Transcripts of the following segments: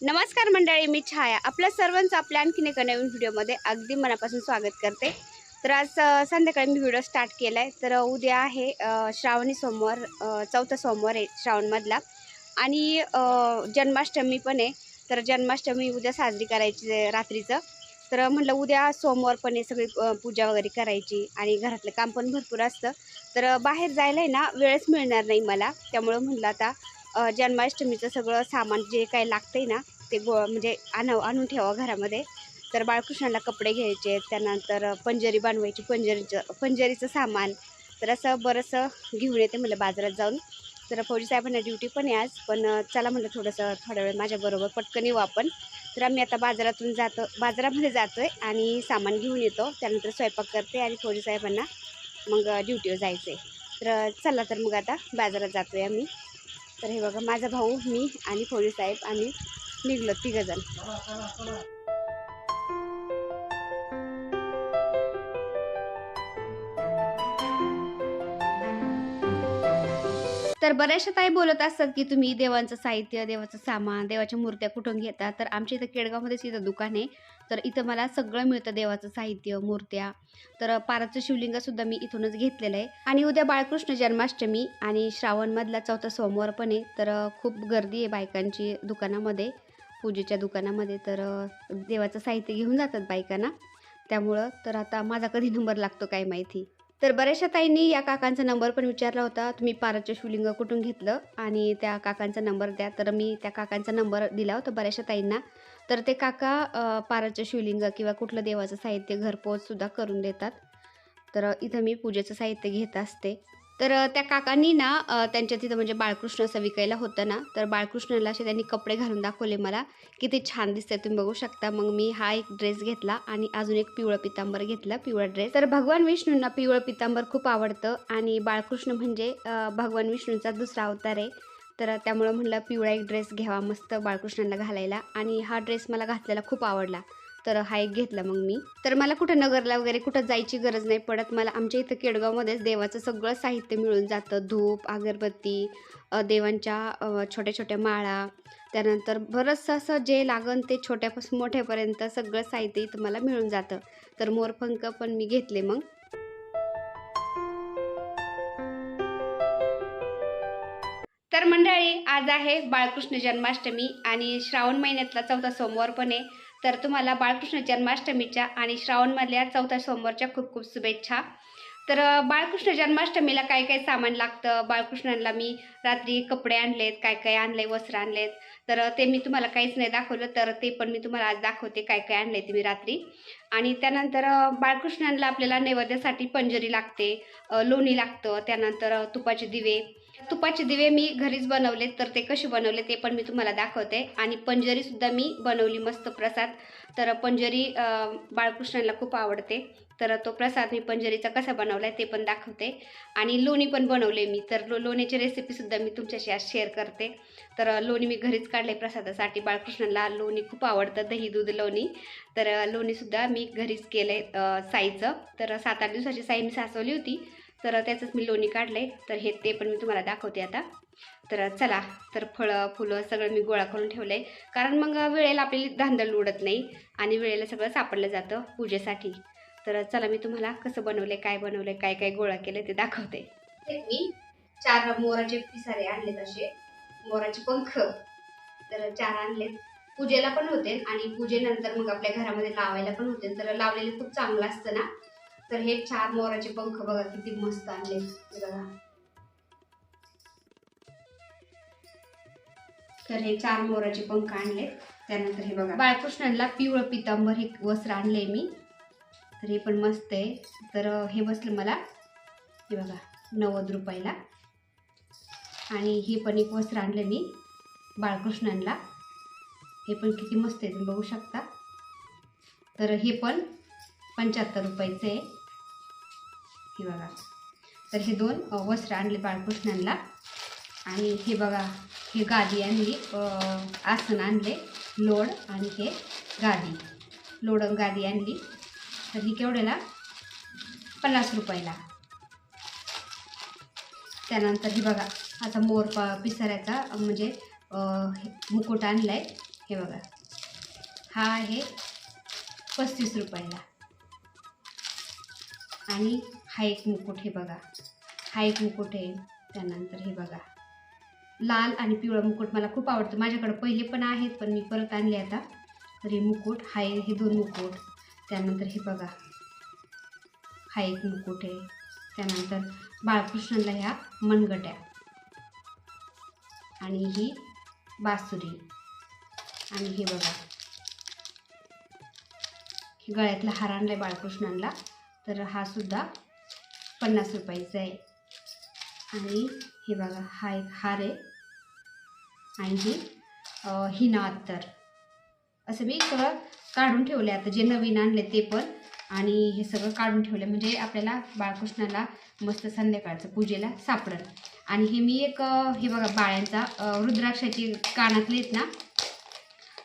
नमस्कार मंडळी मी छाया. आपल्या सर्वांचं आपल्या आणखीन एका नवीन व्हिडिओमध्ये अगदी मनापासून स्वागत करते. तर आज संध्याकाळी मी व्हिडिओ स्टार्ट केला आहे तर उद्या आहे श्रावणी सोमवार चौथा सोमवार आहे श्रावणमधला. आणि जन्माष्टमी पण आहे. तर जन्माष्टमी उद्या साजरी करायची रात्रीचं. तर म्हटलं उद्या सोमवार पण आहे सगळी पूजा वगैरे करायची आणि घरातलं काम पण भरपूर असतं. तर बाहेर जायला आहे ना वेळच मिळणार नाही मला. त्यामुळं म्हटलं आता जन्माष्टमीचं सगळं सामान जे काही लागतंय ना ते गो म्हणजे आणावं आणून ठेवा घरामध्ये. तर बाळकृष्णाला कपडे घ्यायचे त्यानंतर पंजरी बनवायची पंजरीचं पंजरीचं सामान. तर असं बरंचसं घेऊन येते म्हणलं बाजारात जाऊन. तर फौजी साहेबांना ड्युटी पण आहे आज पण चला म्हणलं थोडंसं थोडा वेळ माझ्याबरोबर पटकन येऊ आपण. तर आम्ही आता बाजारातून जातो बाजारामध्ये जातो आहे आणि सामान घेऊन येतो. त्यानंतर स्वयंपाक करते आणि फौजी साहेबांना मग ड्युटीवर जायचं आहे तर चला तर मग आता बाजारात जातो आहे आम्ही. तर हे बघा माझा भाऊ मी आणि फौजी साहेब आम्ही निघलो तिघजण. तर बऱ्याचशा ताई बोलत असतात की तुम्ही देवांचं साहित्य देवाचं सामान देवाच्या मूर्त्या कुठून घेता? तर आमच्या इथं केडगावमध्येच इथं दुकान आहे. तर इथं मला सगळं मिळतं देवाचं साहित्य मूर्त्या. तर पाराचं शिवलिंगसुद्धा मी इथूनच घेतलेलं आहे. आणि उद्या बाळकृष्ण जन्माष्टमी आणि श्रावणमधला चौथा सोमवार पण आहे तर खूप गर्दी आहे बायकांची दुकानामध्ये पूजेच्या दुकानामध्ये. तर देवाचं साहित्य घेऊन जातात बायकांना. त्यामुळं तर आता माझा कधी नंबर लागतो काय माहिती. तर बऱ्याचशा ताईंनी या काकांचा नंबर पण विचारला होता. तुम्ही पाराचं शिवलिंग कुठून घेतलं आणि त्या काकांचा नंबर द्या. तर मी त्या काकांचा नंबर दिला होता बऱ्याचशा ताईंना. तर ते काका पाराचं शिवलिंग किंवा कुठलं देवाचं साहित्य घरपोचसुद्धा करून देतात. तर इथं मी पूजेचं साहित्य घेत असते. तर त्या काकांनी ना त्यांच्या तिथं म्हणजे बाळकृष्ण असं विकायला होतं ना तर बाळकृष्णाला असे त्यांनी कपडे घालून दाखवले मला किती छान दिसतंय तुम्ही बघू शकता. मग मी हा एक ड्रेस घेतला आणि अजून एक पिवळं पितांबर घेतला पिवळा ड्रेस. तर भगवान विष्णूंना पिवळं पितांबर खूप आवडतं आणि बाळकृष्ण म्हणजे भगवान विष्णूंचा दुसरा अवतार आहे. तर त्यामुळं म्हणलं पिवळा एक ड्रेस घ्यावा मस्त बाळकृष्णाला घालायला आणि हा ड्रेस मला घातलेला खूप आवडला. तर हा एक घेतला मग मी. तर मला कुठं नगरला वगैरे कुठं जायची गरज नाही पडत. मला आमच्या इथं केडगावमध्येच देवाचं सगळं साहित्य मिळून जातं. धूप अगरबत्ती देवांच्या छोट्या छोट्या माळा. त्यानंतर बरंचसं असं जे लागन ते छोट्यापासून मोठ्यापर्यंत सगळं साहित्य इथं मला मिळून जातं. तर मोरपंख पण मी घेतले मग. तर मंडळी आज आहे बाळकृष्ण जन्माष्टमी आणि श्रावण महिन्यातला चौथा सोमवार पण आहे. तर तुम्हाला बाळकृष्ण जन्माष्टमीच्या आणि श्रावणमधल्या चौथ्या सोमवारच्या खूप खूप शुभेच्छा. तर बाळकृष्ण जन्माष्टमीला काय काय सामान लागतं? बाळकृष्णाला मी रात्री कपडे आणलेत काय काय आणले वस्त्र आणलेत. तर ते मी तुम्हाला काहीच नाही दाखवलं तर ते पण मी तुम्हाला आज दाखवते काय काय आणले ते मी रात्री. आणि त्यानंतर बाळकृष्णांना बाळकृष्णाला आपल्याला नैवेद्यासाठी पंजरी लागते लोणी लागतं त्यानंतर तुपाचे दिवे तुपाचे दिवे मी घरीच बनवले तर ते कसे बनवले ते पण मी तुम्हाला दाखवते. आणि पंजरीसुद्धा मी बनवली मस्त प्रसाद. तर पंजरी बाळकृष्णाला खूप आवडते. तर तो प्रसाद मी पंजरीचा कसा बनवला आहे ते पण दाखवते. आणि लोणी पण बनवले मी तर लो लोणीची रेसिपीसुद्धा मी तुमच्याशी आज शेअर करते. तर लोणी मी घरीच काढले प्रसादासाठी. बाळकृष्णाला लोणी खूप आवडतं दही दूध लोणी. तर लोणीसुद्धा मी घरीच केलं आहे साईचं. तर सात आठ दिवसाची साई मी सासवली होती. तर त्याचंच मी लोणी काढले तर हे ते पण मी तुम्हाला दाखवते आता. तर चला तर फळं फुलं सगळं मी गोळा करून ठेवलं आहे कारण मग वेळेला आपली धांदल उडत नाही आणि वेळेला सगळं सापडलं जातं पूजेसाठी. तर चला मी तुम्हाला कसं बनवले काय बनवले काय काय गोळा केले ते दाखवते. मी चार मोराचे पिसारे आणले तसे मोराचे पंख. तर चार आणलेत. पूजेला पण होते आणि पूजेनंतर मग आपल्या घरामध्ये लावायला पण होते. तर लावलेले खूप चांगलं असतं ना. तर हे चार मोराचे पंख बघा किती मस्त आणले. बघा. तर हे चार मोराचे पंख आणले. त्यानंतर हे बघा. बाळकृष्णाला पिवळं पितांबर हे वस्त्र आणले मी. तर हे पण मस्त आहे. तर हे बसलं मला. हे बघा नव्वद रुपयाला. आणि हे पण एक वस्त्र आणलं मी बाळकृष्णांना हे पण किती मस्त आहे तुम्ही बघू शकता. तर हे पण पंच्याहत्तर रुपयाचं आहे. हे बघा. तर हे दोन वस्त्र आणले बाळकृष्णांना आणि हे बघा हे गादी आणली आसन आणले लोड आणि हे गादी. लोड गादी आणली. तर ही केवढ्याला? पन्नास रुपयाला. त्यानंतर हे बघा आता मोर प पिसाऱ्याचा म्हणजे मुकुट आणला आहे हे बघा. हा आहे पस्तीस रुपयाला. आणि हा एक मुकुट हे बघा. हा एक मुकुट आहे. त्यानंतर हे बघा. लाल आणि पिवळा मुकुट मला खूप आवडतं. माझ्याकडे पहिले पण आहेत पण मी परत आणले आता. तर हे मुकुट हा हे दोन मुकुट. त्यानंतर हे बघा. हा एक मुकुट आहे. त्यानंतर बाळकृष्णला ह्या मनगट्या. आणि ही बासुरी. आणि हे बघा. हे गळ्यातला हार आणलाय बाळकृष्णांना तर हा सुद्धा पन्नास रुपयाचं आहे. आणि हे बघा हा एक हार आहे. आणि ही अं, हिना अत्तर. असं मी सगळं काढून ठेवले आता जे नवीन आणले ते पण. आणि हे सगळं काढून ठेवलं म्हणजे आपल्याला बाळकृष्णाला मस्त संध्याकाळचं पूजेला सापडल आणि हे मी एक हे बघा बाळ्यांचा रुद्राक्षाची कानातले आहेत ना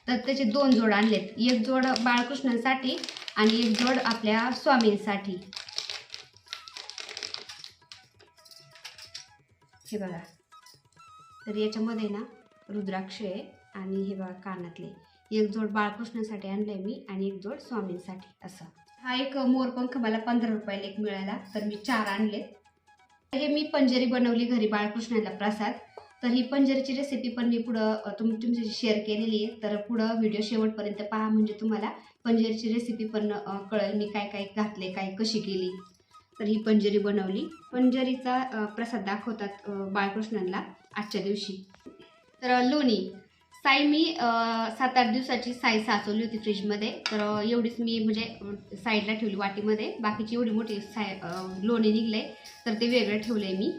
तर त्याचे दोन जोड आणलेत. एक जोड बाळकृष्णांसाठी आणि एक जोड आपल्या स्वामींसाठी. हे बघा. तर याच्यामध्ये ना रुद्राक्ष आहे आणि हे बघा कानातले. एक जोड बाळकृष्णासाठी आणलं आहे मी आणि एक जोड स्वामींसाठी असं. हा एक मोरपंख मला पंधरा रुपयाला एक मिळाला तर मी चार आणले. हे मी पंजरी बनवली घरी बाळकृष्णाला प्रसाद. तर ही पंजरीची रेसिपी पण मी पुढं तुम तुमच्याशी शेअर केलेली आहे. तर पुढं व्हिडिओ शेवटपर्यंत पहा म्हणजे तुम्हाला पंजरीची रेसिपी पण कळेल मी काय काय घातले काय कशी केली. तर ही पंजरी बनवली. पंजरीचा प्रसाद दाखवतात बाळकृष्णांना आजच्या दिवशी. तर लोणी. साई मी सात आठ दिवसाची साई साचवली होती फ्रीजमध्ये. तर एवढीच मी म्हणजे साईडला ठेवली वाटीमध्ये. बाकीची एवढी मोठी साय लोणी निघले तर ते वेगळं ठेवलं आहे मी.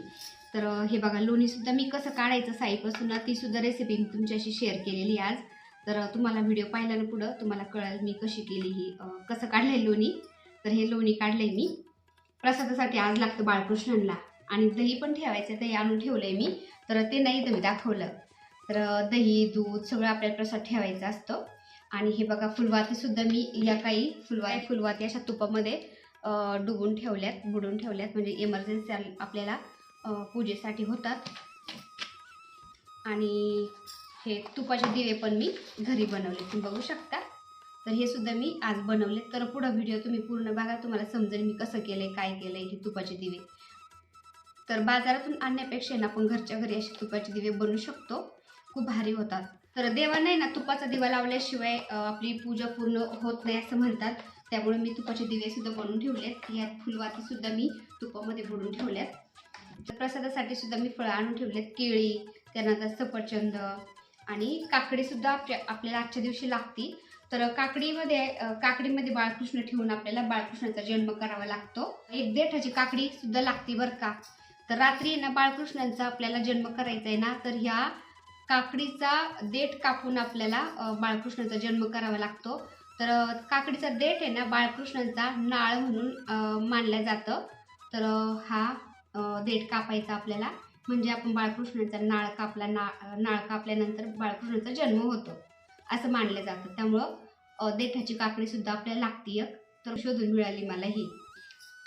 तर हे बघा लोणीसुद्धा मी कसं काढायचं साईपासून ना तीसुद्धा रेसिपी मी तुमच्याशी शेअर केलेली आहे आज. तर तुम्हाला व्हिडिओ पाहिल्यानं पुढं तुम्हाला कळेल मी कशी केली ही कसं काढलं आहे लोणी. तर हे लोणी काढलं आहे मी. प्रसादासाठी आज लागतं बाळकृष्णांना आणि दही पण ठेवायचं दही आणून ठेवलं आहे मी. तर ते नाही तुम्ही दाखवलं. तर दही दूध सगळं आपल्याला प्रसाद ठेवायचं असतो. आणि हे बघा फुलवातीसुद्धा मी या काही फुलवाती फुलवाती अशा तुपामध्ये डुबून ठेवल्यात बुडून ठेवल्यात. म्हणजे इमर्जन्सी आपल्याला पूजेसाठी होतात. आणि हे तुपाचे दिवे पण मी घरी बनवले तुम्ही बघू शकता. तर हे सुद्धा मी आज बनवले. तर पुढं व्हिडिओ तुम्ही पूर्ण बघा. तुम्हाला समजेल मी कसं केलंय काय केलंय हे तुपाचे दिवे. तर बाजारातून आणण्यापेक्षा ना आपण घरच्या घरी असे तुपाचे दिवे बनवू शकतो. खूप भारी होतात. तर देवा नाही ना तुपाचा दिवा लावल्याशिवाय आपली पूजा पूर्ण होत नाही असं म्हणतात. त्यामुळे मी तुपाचे दिवे सुद्धा बनवून ठेवलेत. यात फुलवाती सुद्धा मी तुपामध्ये बुडून ठेवल्यात. तर प्रसादासाठी सुद्धा मी फळं आणून ठेवलेत. केळी त्यानंतर सफरचंद आणि काकडी सुद्धा आपल्या आपल्याला आजच्या दिवशी लागती तर काकडीमध्ये काकडीमध्ये बाळकृष्ण ठेवून आपल्याला बाळकृष्णाचा जन्म करावा लागतो. एक देठाची काकडी सुद्धा लागते बरं का. तर रात्री ना बाळकृष्णांचा आपल्याला जन्म करायचा आहे ना तर ह्या काकडीचा देठ कापून आपल्याला बाळकृष्णाचा जन्म करावा लागतो. तर काकडीचा देठ आहे ना बाळकृष्णांचा नाळ म्हणून मानलं जातं. तर हा देठ कापायचा आपल्याला. म्हणजे आपण बाळकृष्णांचा नाळ कापला नाळ नाळ कापल्यानंतर बाळकृष्णाचा जन्म होतो. असं मानलं जातं. त्यामुळं देठाची काकडी सुद्धा आपल्याला लागती एक. तर शोधून मिळाली मला ही.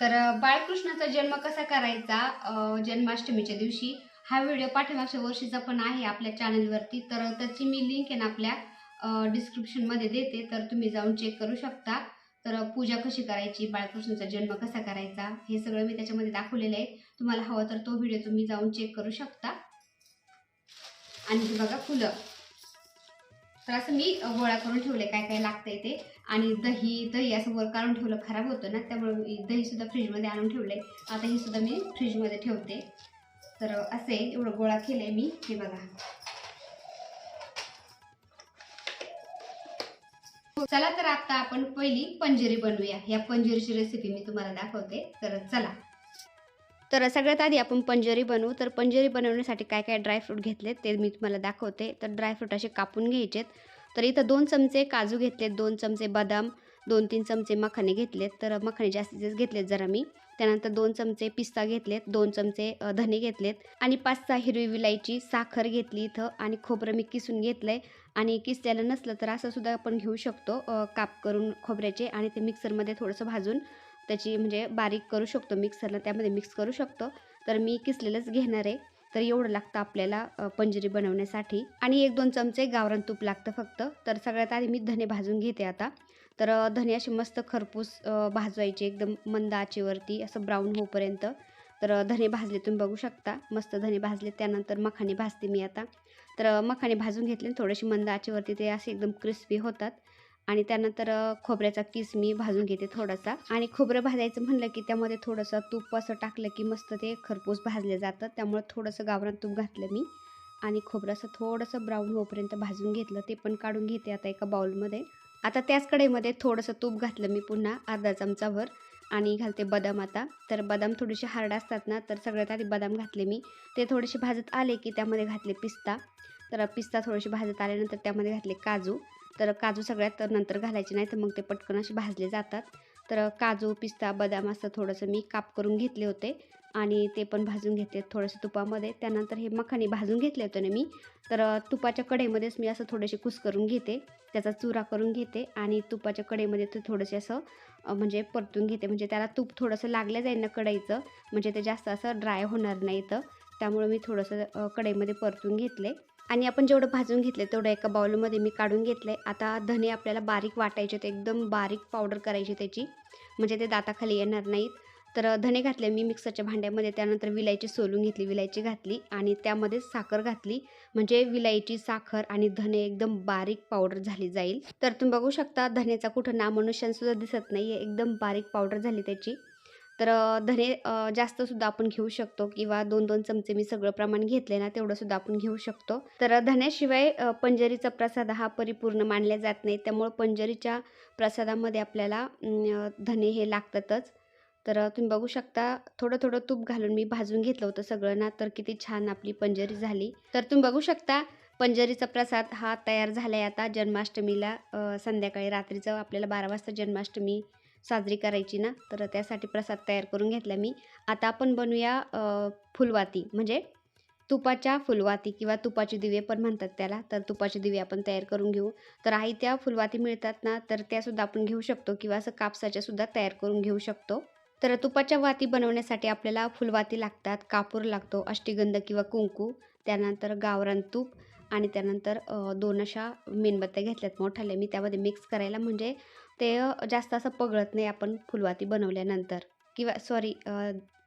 तर बाळकृष्णाचा जन्म कसा करायचा? जन्माष्टमीच्या दिवशी. हा व्हिडिओ पाठीमागच्या वर्षीचा पण आहे आपल्या चॅनलवरती. तर त्याची मी लिंक आहे ना आपल्या डिस्क्रिप्शनमध्ये देते. तर तुम्ही जाऊन चेक करू शकता. तर पूजा कशी करायची? बाळकृष्णाचा जन्म कसा करायचा? हे सगळं मी त्याच्यामध्ये दाखवलेलं आहे. तुम्हाला हवं तर तो व्हिडिओ तुम्ही जाऊन चेक करू शकता. आणि बघा फुलं. तर असं मी गोळा करून ठेवले काय काय लागतंय ते. आणि दही दही असं वर काढून ठेवलं खराब होतं ना त्यामुळे मी फ्रीजमध्ये आणून ठेवलंय. आता हे सुद्धा मी फ्रीजमध्ये ठेवते. तर असे एवढं गोळा केलंय मी. हे बघा. चला तर आता आपण पहिली पंजिरी बनवूया. या पंजिरीची रेसिपी मी तुम्हाला दाखवते. तर चला. तर सगळ्यात आधी आपण पंजरी बनवू. तर पंजरी बनवण्यासाठी काय काय ड्रायफ्रूट घेतलेत ते मी तुम्हाला दाखवते. तर ड्रायफ्रूट असे कापून घ्यायचेत. तर इथं दोन चमचे काजू घेतलेत दोन चमचे बदाम दोन तीन चमचे मखाने घेतलेत. तर मखाने जास्तीत जास्त घेतलेत जरा मी. त्यानंतर दोन चमचे पिस्ता घेतलेत दोन चमचे धने घेतलेत. आणि पाच सहा हिरवी विलायची साखर घेतली इथं आणि खोबरं मी किसून घेतलं आहे आणि किसलेलं नसलं तर असं सुद्धा आपण घेऊ शकतो काप करून खोबऱ्याचे आणि ते मिक्सरमध्ये थोडंसं भाजून. त्याची म्हणजे बारीक करू शकतो मिक्सरला त्यामध्ये मिक्स करू शकतो. तर मी किसलेलंच घेणार आहे. तर एवढं लागतं आपल्याला पंजरी पंजिरी बनवण्यासाठी. आणि एक दोन चमचे गावरान तूप लागतं फक्त. तर सगळ्यात आधी मी धने भाजून घेते आता. तर धने असे मस्त खरपूस भाजवायचे एकदम मंद आचेवरती असं ब्राऊन होईपर्यंत तर धने भाजले तुम्ही बघू शकता. मस्त धने भाजले. त्यानंतर मखाने भाजते मी आता. तर अ, मखाने भाजून घेतले थोडेसे मंद आचेवरती ते असे एकदम क्रिस्पी होतात. आणि त्यानंतर खोबऱ्याचा किस मी भाजून घेते थोडासा. आणि खोबरं भाजायचं म्हणलं की त्यामध्ये थोडंसं तूप असं टाकलं की मस्त ते खरपूस भाजले जातं त्यामुळे थोडंसं गावरान तूप घातलं मी. आणि खोबरं असं थोडंसं ब्राऊन होईपर्यंत भाजून घेतलं. ते पण काढून घेते आता एका बाउलमध्ये आता त्याच कढईमध्ये थोडंसं तूप घातलं मी पुन्हा अर्धा चमचाभर. आणि घालते बदाम आता. तर बदाम थोडेसे हार्ड असतात ना तर सगळ्यात आधी बदाम घातले मी. ते थोडेसे भाजत आले की त्यामध्ये घातले पिस्ता. तर पिस्ता थोडेसे भाजत आल्यानंतर त्यामध्ये घातले काजू. तर काजू सगळ्यात नंतर घालायचे नाही तर मग ते पटकन असे भाजले जातात. तर काजू पिस्ता बदाम असं थोडंसं मी काप करून घेतले होते आणि ते पण भाजून घेतले थोडंसं तुपामध्ये. त्यानंतर हे मखाने भाजून घेतले होते ना मी तर तुपाच्या कढईमध्येच मी असं थोडेसे कुस करून घेते त्याचा चुरा करून घेते आणि तुपाच्या कढईमध्ये ते थोडेसे असं म्हणजे परतून घेते. म्हणजे त्याला तूप थोडंसं लागलं जाईल ना कढईचं म्हणजे ते जास्त असं ड्राय होणार नाही तर त्यामुळे मी थोडंसं कढईमध्ये परतून घेतले. आणि आपण जेवढं भाजून घेतले तेवढं एका बाउलमध्ये मी काढून घेतलं आहे आता धने आपल्याला बारीक वाटायचे ते एकदम बारीक पावडर करायची त्याची. म्हणजे ते दाताखाली येणार नाहीत. तर धने घातले मी मिक्सरच्या भांड्यामध्ये त्यानंतर विलायची सोलून घेतली विलायची घातली आणि त्यामध्ये साखर घातली. म्हणजे विलायची साखर आणि धने एकदम बारीक पावडर झाली जाईल. तर तुम्ही बघू शकता धनेचा कुठं नामनुष्यानसुद्धा दिसत नाही आहे एकदम बारीक पावडर झाली त्याची. तर धने जास्तसुद्धा आपण घेऊ शकतो किंवा दोन दोन चमचे मी सगळं प्रमाण घेतले ना तेवढंसुद्धा आपण घेऊ शकतो. तर धन्याशिवाय पंजरीचा प्रसाद हा परिपूर्ण मानला जात नाही. त्यामुळं पंजरीच्या प्रसादामध्ये आपल्याला धने हे लागतातच. तर तुम्ही बघू शकता थोडं थोडं तूप घालून मी भाजून घेतलं होतं सगळं ना तर किती छान आपली पंजरी झाली. तर तुम्ही बघू शकता पंजरीचा प्रसाद हा तयार झाला आहे आता जन्माष्टमीला संध्याकाळी रात्रीचं आपल्याला बारा वाजता जन्माष्टमी साजरी करायची ना तर त्यासाठी प्रसाद तयार करून घेतला मी. आता आपण बनवूया फुलवाती. म्हणजे तुपाच्या फुलवाती किंवा तुपाचे दिवे पण म्हणतात त्याला. तर तुपाचे दिवे आपण तयार करून घेऊ. तर आई त्या फुलवाती मिळतात ना तर त्यासुद्धा आपण घेऊ शकतो किंवा असं कापसाच्यासुद्धा तयार करून घेऊ शकतो. तर तुपाच्या वाती बनवण्यासाठी आपल्याला फुलवाती लागतात कापूर लागतो अष्टीगंध किंवा कुंकू त्यानंतर गावरान तूप आणि त्यानंतर दोन अशा मेणबत्त्या घेतल्यात मोठाल्या. मी त्यामध्ये मिक्स करायला म्हणजे ते जास्त असं पगळत नाही आपण फुलवाती बनवल्यानंतर किंवा सॉरी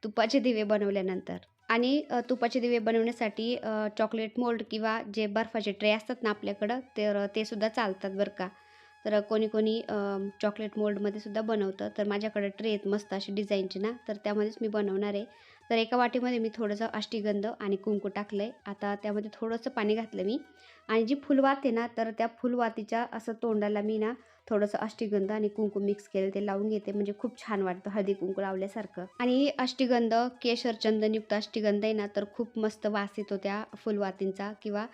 तुपाचे दिवे बनवल्यानंतर. आणि तुपाचे दिवे बनवण्यासाठी चॉकलेट मोल्ड किंवा जे बर्फाचे ट्रे असतात ना आपल्याकडं तर ते सुद्धा चालतात बरं का. तर कोणी कोणी चॉकलेट मोल्डमध्ये सुद्धा बनवतं. तर माझ्याकडे ट्रे आहेत मस्त अशी डिझाईनचे ना तर त्यामध्येच मी बनवणार आहे. तर एका वाटीमध्ये मी थोडंसं अष्टीगंध आणि कुंकू टाकलं आहे आता त्यामध्ये थोडंसं पाणी घातलं मी. आणि जी फुलवात आहे ना तर त्या फुलवातीच्या असं तोंडाला मी ना थोडंसं अष्टीगंध आणि कुंकू मिक्स केलं ते लावून घेते. म्हणजे खूप छान वाटतं हळदी कुंकू लावल्यासारखं. आणि अष्टीगंध केशर चंदनयुक्त अष्टीगंध आहे ना तर खूप मस्त वास येतो त्या फुलवातींचा किंवा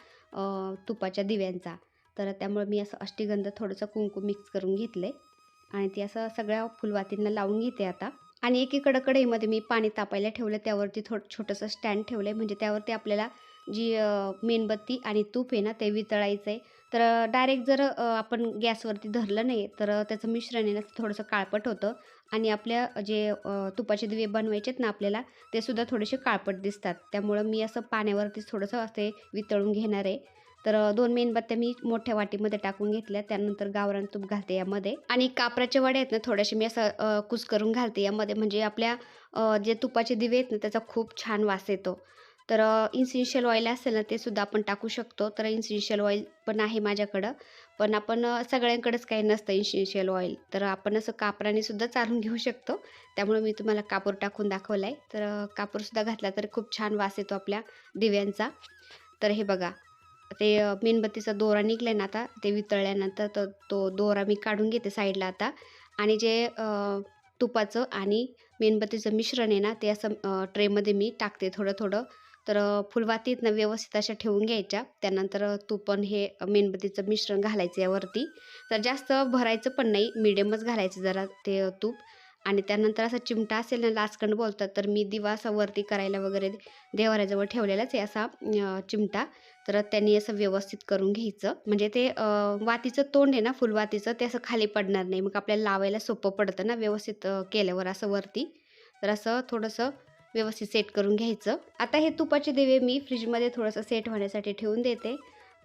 तुपाच्या दिव्यांचा. तर त्यामुळे मी असं अष्टीगंध थोडंसं कुंकू मिक्स करून घेतले आणि ते असं सगळ्या फुलवातींना लावून घेते आता. आणि एकीकडं कढईमध्ये मी पाणी तापायला ठेवलं त्यावरती थो छोटंसं स्टँड ठेवलं आहे म्हणजे त्यावरती आपल्याला जी मेणबत्ती आणि तूप आहे ना ते वितळायचं आहे तर डायरेक्ट जर आपण गॅसवरती धरलं नाही तर त्याचं मिश्रण आहे ना थोडंसं काळपट होतं. आणि आपल्या जे तुपाचे दिवे बनवायचे आहेत ना आपल्याला ते सुद्धा थोडेसे काळपट दिसतात. त्यामुळं मी असं पाण्यावरतीच थोडंसं असे वितळून घेणार आहे. तर दोन मेणबत्त्या मी मोठ्या वाटीमध्ये टाकून घेतल्या. त्यानंतर गावरान तूप घालते यामध्ये. आणि कापराच्या वड्या आहेत ना थोड्याशी मी असं कुस करून घालते यामध्ये. म्हणजे आपल्या जे तुपाचे दिवे आहेत ना त्याचा खूप छान वास येतो. तर इन्सेन्शियल ऑइल असेल ना ते सुद्धा आपण टाकू शकतो. तर इन्सिन्शियल ऑइल पण आहे माझ्याकडं. पण आपण सगळ्यांकडेच काही नसतं इन्सिन्शियल ऑइल. तर आपण असं कापराने सुद्धा चालून घेऊ शकतो. त्यामुळे मी तुम्हाला कापूर टाकून दाखवला आहे तर कापूरसुद्धा घातला तर खूप छान वास येतो आपल्या दिव्यांचा. तर हे बघा. ते मेणबत्तीचा दोरा निघला ना आता ते वितळल्यानंतर तर तो दोरा मी काढून घेते साईडला आता. आणि जे तुपाचं आणि मेणबत्तीचं मिश्रण आहे ना ते असं ट्रेमध्ये मी टाकते थोडं थोडं तर अ, फुलवातीत ना व्यवस्थित अशा ठेवून घ्यायच्या. त्यानंतर अ, पण हे मेणबत्तीचं मिश्रण घालायचं यावरती. तर जास्त भरायचं पण नाही मिडियमच घालायचं जरा ते तूप. आणि त्यानंतर असा चिमटा असेल ना लाचकंड बोलतात तर मी दिवा असा वरती करायला वगैरे देवाऱ्याजवळ ठेवलेलाच आहे असा चिमटा. तर त्यांनी असं व्यवस्थित करून घ्यायचं. म्हणजे ते वातीचं तोंड आहे ना फुलवातीचं ते असं खाली पडणार नाही. मग आपल्याला लावायला सोपं पडतं ना व्यवस्थित केल्यावर असं वरती. तर असं थोडंसं व्यवस्थित सेट करून घ्यायचं. आता हे तुपाचे दिवे मी फ्रीजमध्ये थोडंसं सेट होण्यासाठी ठेवून देते.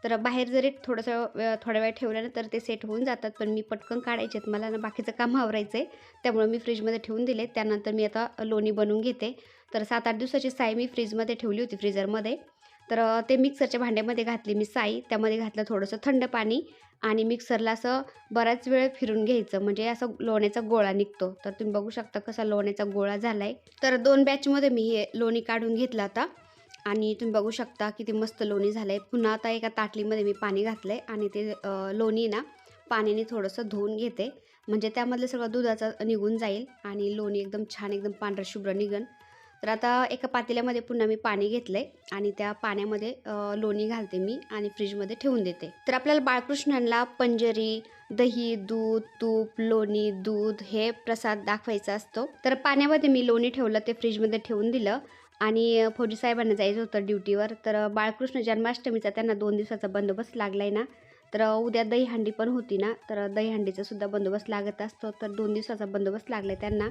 तर बाहेर जरी थोडंसं थोड्या वेळ ठेवलं ना तर ते सेट होऊन जातात. पण मी पटकन काढायचे आहेत. मला ना बाकीचं काम आवरायचं आहे त्यामुळे मी फ्रीजमध्ये ठेवून दिले त्यानंतर मी आता लोणी बनवून घेते. तर सात आठ दिवसाची साय मी फ्रीजमध्ये ठेवली होती फ्रीजरमध्ये. तर ते मिक्सरच्या भांड्यामध्ये घातली मी साई. त्यामध्ये घातलं थोडंसं थंड पाणी आणि मिक्सरला असं बराच वेळ फिरून घ्यायचं. म्हणजे असं लोण्याचा गोळा निघतो. तर तुम्ही बघू शकता कसा लोण्याचा गोळा झाला आहे तर दोन बॅचमध्ये मी हे लोणी काढून घेतलं आता. आणि तुम्ही बघू शकता किती मस्त लोणी झालं आहे पुन्हा आता एका ताटलीमध्ये मी पाणी घातलं आहे आणि ते लोणी ना पाण्याने थोडंसं धुवून घेते. म्हणजे त्यामधलं सगळं दुधाचं निघून जाईल आणि लोणी एकदम छान एकदम पांढरं शुभ्र निघन. तर आता एका पातेल्यामध्ये पुन्हा मी पाणी घेतलं आहे आणि त्या पाण्यामध्ये लोणी घालते मी आणि फ्रीजमध्ये ठेवून देते. तर आपल्याला बाळकृष्णांना पंजरी दही दूध तूप लोणी दूध हे प्रसाद दाखवायचा असतो. तर पाण्यामध्ये मी लोणी ठेवलं ते फ्रीजमध्ये ठेवून दिलं आणि फौजी साहेबांना जायचं होतं ड्युटीवर. तर बाळकृष्ण जन्माष्टमीचा त्यांना दोन दिवसाचा बंदोबस्त लागला आहे ना तर उद्या दहीहंडी पण होती ना तर दहीहंडीचा सुद्धा बंदोबस्त लागत असतो. तर दोन दिवसाचा बंदोबस्त लागला आहे त्यांना.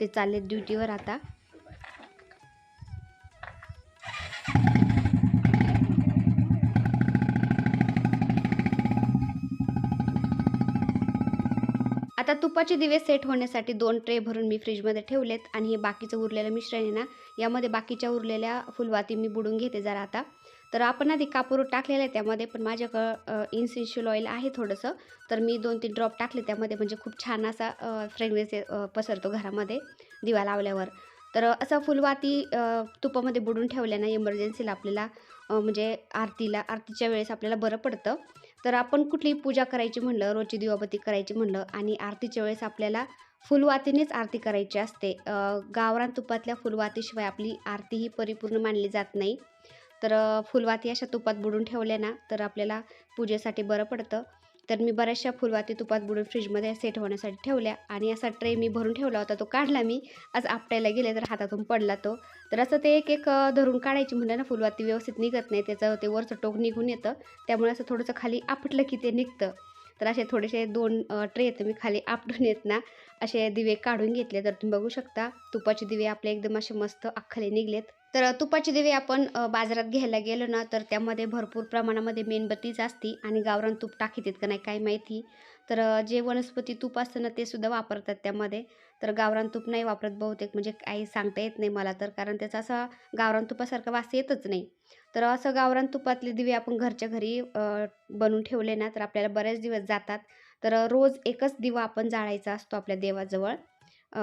ते चालले ड्युटीवर आता. आता तुपाचे दिवे सेट होण्यासाठी दोन ट्रे भरून मी फ्रीजमध्ये ठेवलेत आणि हे बाकीचं उरलेलं मिश्रण आहे ना यामध्ये बाकीच्या उरलेल्या फुलवाती मी बुडून घेते जरा आता. तर आपण आधी कापूर टाकलेलं आहे त्यामध्ये पण माझ्याकडं इन्सेन्शियल ऑइल आहे थोडंसं. तर मी दोन तीन ड्रॉप टाकले त्यामध्ये म्हणजे खूप छान असा फ्रेग्रन्स पसरतो घरामध्ये दिवा लावल्यावर. तर असं फुलवाती तुपामध्ये बुडून ठेवल्यानं इमर्जन्सीला आपल्याला म्हणजे आरतीला आरतीच्या वेळेस आपल्याला बरं पडतं. तर आपण कुठलीही पूजा करायची म्हणलं रोजची दिवाबत्ती करायची म्हणलं आणि आरतीच्या वेळेस आपल्याला फुलवातीनेच आरती करायची असते. गावरान तुपातल्या फुलवातीशिवाय आपली आरती ही परिपूर्ण मानली जात नाही. तर फुलवाती अशा तुपात बुडून ठेवल्या ना तर आपल्याला पूजेसाठी बरं पडतं. तर मी बऱ्याचशा फुलवाती तुपात बुडून फ्रीजमध्ये सेट होण्यासाठी ठेवल्या आणि असा ट्रे मी भरून ठेवला होता तो काढला मी. आज आपटायला गेले तर हातातून पडला तो. तर असं ते एक एक धरून काढायची म्हणलं ना फुलवाती व्यवस्थित निघत नाही त्याचं ते वरचं टोक निघून येतं. त्यामुळे असं थोडंसं खाली आपटलं की ते निघतं. तर असे थोडेसे दोन ट्रे आहेत मी खाली आपटून येत ना असे दिवे काढून घेतले. तर तुम्ही बघू शकता तुपाचे दिवे आपले एकदम असे मस्त अख्खले निघलेत. तर तुपाचे दिवे आपण बाजारात घ्यायला गेलो ना तर त्यामध्ये भरपूर प्रमाणामध्ये मेणबत्तीच असती आणि गावरान तूप टाकीत का नाही काय माहिती. तर जे वनस्पती तूप असतं ना ते सुद्धा वापरतात त्यामध्ये. तर गावरान तूप नाही वापरत बहुतेक म्हणजे काही सांगता येत नाही मला तर कारण त्याचा असा गावरान तुपासारखा वास येतच नाही. तर असं गावरान तुपातले दिवे आपण घरच्या घरी बनवून ठेवले ना तर आपल्याला बरेच दिवस जातात. तर रोज एकच दिवा आपण जाळायचा असतो आपल्या देवाजवळ.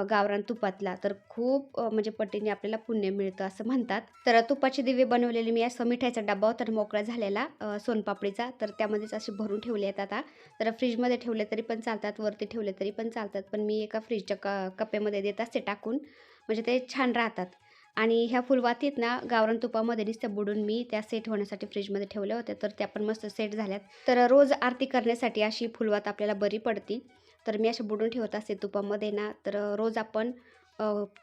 गावरान तुपातला तर खूप म्हणजे पटीने आपल्याला पुण्य मिळतं असं म्हणतात. तर तुपाचे दिवे बनवलेले मी असं मिठाईचा डब्बा होता मोकळा झालेला सोनपापडीचा. तर त्यामध्येच असे भरून ठेवले आहेत आता. तर फ्रीजमध्ये ठेवले तरी पण चालतात वरती ठेवले तरी पण चालतात. पण मी एका फ्रीजच्या क कप्प्यामध्ये देत असते टाकून. म्हणजे ते छान राहतात. आणि ह्या फुलवातीत ना गावरान तुपामध्ये नुसत्या बुडून मी त्या सेट होण्यासाठी फ्रीजमध्ये ठेवल्या होत्या. तर त्या पण मस्त सेट झाल्यात. तर रोज आरती करण्यासाठी अशी फुलवात आपल्याला बरी पडती. तर मी अशा बुडून ठेवत असते तुपामध्ये ना तर रोज आपण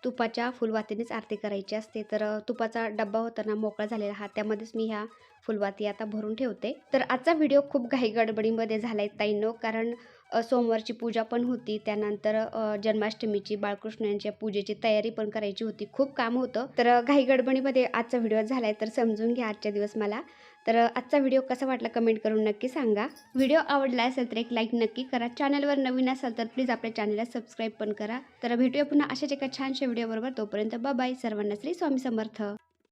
तुपाच्या फुलवातीनेच आरती करायची असते. तर तुपाचा डब्बा होता ना मोकळा झालेला हा त्यामध्येच मी ह्या फुलवाती आता भरून ठेवते. तर आजचा व्हिडिओ खूप घाई गडबडीमध्ये झाला आहे ताईंनो कारण सोमवारची पूजा पण होती. त्यानंतर जन्माष्टमीची बाळकृष्णांच्या पूजेची तयारी पण करायची होती. खूप काम होतं. तर घाई गडबडीमध्ये आजचा व्हिडिओ झाला आहे तर समजून घ्या आजच्या दिवस मला. तर आजचा व्हिडिओ कसा वाटला कमेंट करून नक्की सांगा. व्हिडिओ आवडला असेल तर एक लाईक नक्की करा. चॅनलवर नवीन असाल तर प्लीज आपल्या चॅनलला सबस्क्राईब पण करा. तर भेटूया पुन्हा अशाच एका छानशा व्हिडिओबरोबर. तोपर्यंत बाय सर्वांना श्री स्वामी समर्थ.